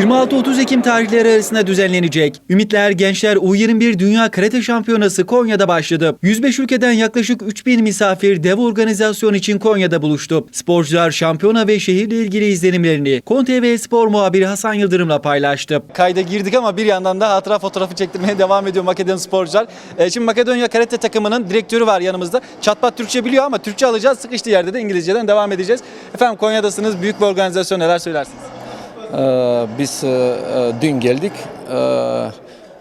26-30 Ekim tarihleri arasında düzenlenecek. Ümitler Gençler U21 Dünya Karate Şampiyonası Konya'da başladı. 105 ülkeden yaklaşık 3000 misafir dev organizasyon için Konya'da buluştu. Sporcular şampiyona ve şehirle ilgili izlenimlerini KonTV Spor muhabiri Hasan Yıldırım'la paylaştı. Kayda girdik ama bir yandan da hatıra fotoğrafı çektirmeye devam ediyor Makedon sporcular. E, şimdi Makedonya Karate takımının direktörü var yanımızda. Çatpat Türkçe biliyor ama Türkçe alacağız. Sıkıştığı yerde de İngilizceden devam edeceğiz. Efendim Konya'dasınız. Büyük bir organizasyon. Neler söylersiniz? Ee, Biz e, e, dün geldik e,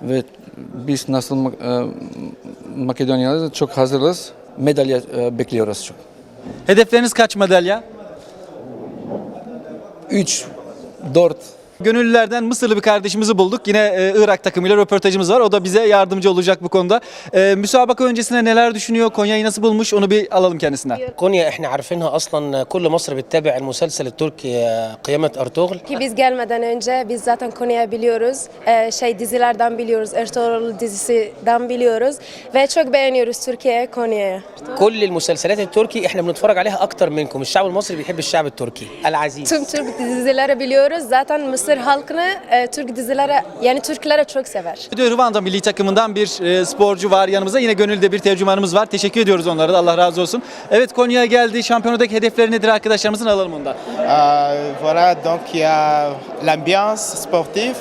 ve biz nasıl Ma- Makedonya'da çok hazırız. Madalya e, bekliyoruz çok. Hedefleriniz kaç madalya? 3, 4 Gönüllülerden Mısırlı bir kardeşimizi bulduk. Yine e, Irak takımıyla röportajımız var. O da bize yardımcı olacak bu konuda. E, müsabaka öncesinde neler düşünüyor? Konya'yı nasıl bulmuş? Onu bir alalım kendisinden. كونيا احنا عارفينها اصلا كل مصر بتتابع المسلسل التركي قيامة ارطغرل Ki biz gelmeden önce biz zaten Konya'yı biliyoruz. Ee, şey dizilerden biliyoruz. Ertuğrul dizisinden biliyoruz. Ve çok beğeniyoruz Türkiye, Konya'yı. كل المسلسلات التركي احنا بنتفرج عليها اكتر منكم الشعب المصري بيحب الشعب التركي العزيز Tüm Türk dizileri biliyoruz. Zaten Mısır halkını e, Türk dizileri yani Türklere çok sever. Bir de Rwanda milli takımından bir e, sporcu var yanımızda. Yine gönülde bir tercümanımız var. Teşekkür ediyoruz onlara da. Allah razı olsun. Evet Konya'ya geldi. Şampiyonadaki hedefleri nedir arkadaşlarımızın alalım ondan. Euh, voilà, donc il y a l'ambiance sportive,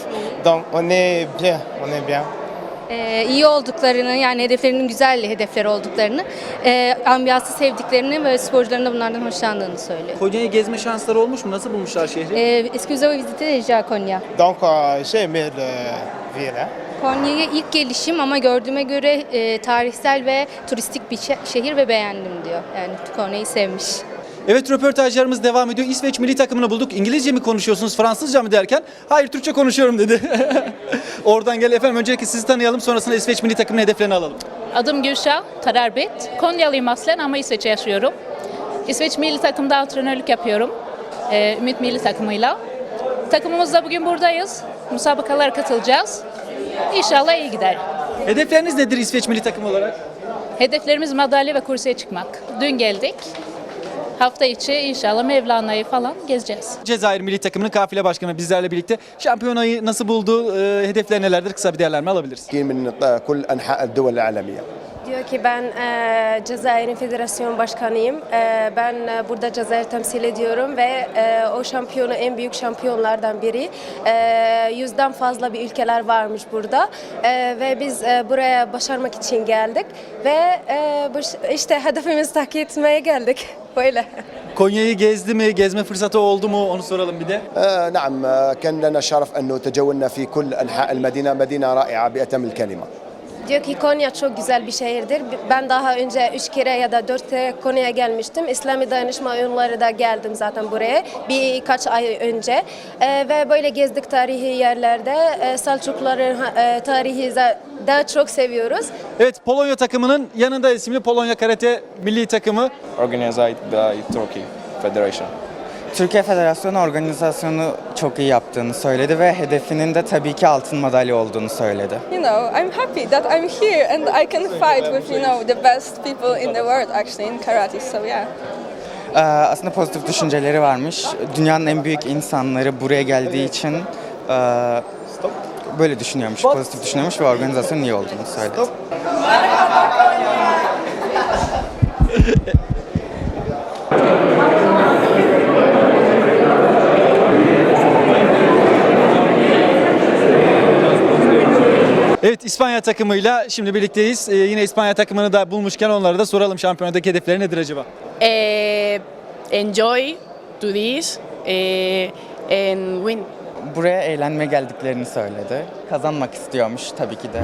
donc on est bien, on est bien. Ee, iyi olduklarını yani hedeflerinin güzel hedefleri olduklarını, e, ambiyansı sevdiklerini ve sporcuların da bunlardan hoşlandığını söylüyor. Konya'yı gezme şansları olmuş mu? Nasıl bulmuşlar şehri? Ee, excusez visiter déjà Konya. Donc euh, j'ai aimé le ville. Konya'ya ilk gelişim ama gördüğüme göre e, tarihsel ve turistik bir şe- şehir ve beğendim diyor. Yani Konya'yı sevmiş. Evet röportajlarımız devam ediyor. İsveç milli takımını bulduk. İngilizce mi konuşuyorsunuz, Fransızca mı derken hayır Türkçe konuşuyorum dedi. Oradan gel efendim. Öncelikle sizi tanıyalım. Sonrasında İsveç milli takımının hedeflerini alalım. Adım Gülşah Tararbet. Konyalıyım aslen ama İsveç'te yaşıyorum. İsveç milli takımda antrenörlük yapıyorum. Ee, Ümit milli takımıyla. Takımımızla bugün buradayız. Musabakalara katılacağız. İnşallah iyi gider. Hedefleriniz nedir İsveç milli takımı olarak? Hedeflerimiz madalya ve kurseye çıkmak. Dün geldik. Hafta içi inşallah Mevlana'yı falan gezeceğiz. Cezayir milli takımının kafile başkanı bizlerle birlikte. Şampiyonayı nasıl buldu? E, hedefler nelerdir? Kısa bir değerlendirme alabiliriz. من كل انحاء الدول العالميه Diyor ki ben e, Cezayir'in federasyon başkanıyım. E, ben e, burada Cezayir temsil ediyorum ve e, o şampiyonu en büyük şampiyonlardan biri. E, yüzden fazla bir ülkeler varmış burada E, ve biz e, buraya başarmak için geldik ve e, bu- işte hedefimizi takip etmeye geldik. Böyle. Konya'yı gezdi mi? Gezme fırsatı oldu mu? Onu soralım bir de. آه نعم آه كان لنا الشرف انه تجولنا في كل انحاء المدينه مدينه رائعه باتم الكلمه Diyor ki Konya çok güzel bir şehirdir. Ben daha önce üç kere ya da dört kere Konya'ya gelmiştim. İslami dayanışma oyunları da geldim zaten buraya birkaç ay önce. Ee, ve böyle gezdik tarihi yerlerde. Ee, Selçukluların e, tarihi za- da çok seviyoruz. Evet Polonya takımının yanında isimli Polonya Karate milli takımı. organized by Turkey Federation. Türkiye Federasyonu organizasyonu çok iyi yaptığını söyledi ve hedefinin de tabii ki altın madalya olduğunu söyledi. you know, I'm happy that I'm here and I can fight with, you know, the best people in the world actually in karate. So yeah. Ee, aslında pozitif düşünceleri varmış. Dünyanın en büyük insanları buraya geldiği için e, böyle düşünüyormuş, pozitif düşünüyormuş ve organizasyonun iyi olduğunu söyledi. Evet İspanya takımıyla şimdi birlikteyiz. Ee, yine İspanya takımını da bulmuşken onlara da soralım şampiyonadaki hedefleri nedir acaba? Eh, enjoy to this eh, and win. Buraya eğlenmeye geldiklerini söyledi. Kazanmak istiyormuş tabii ki de.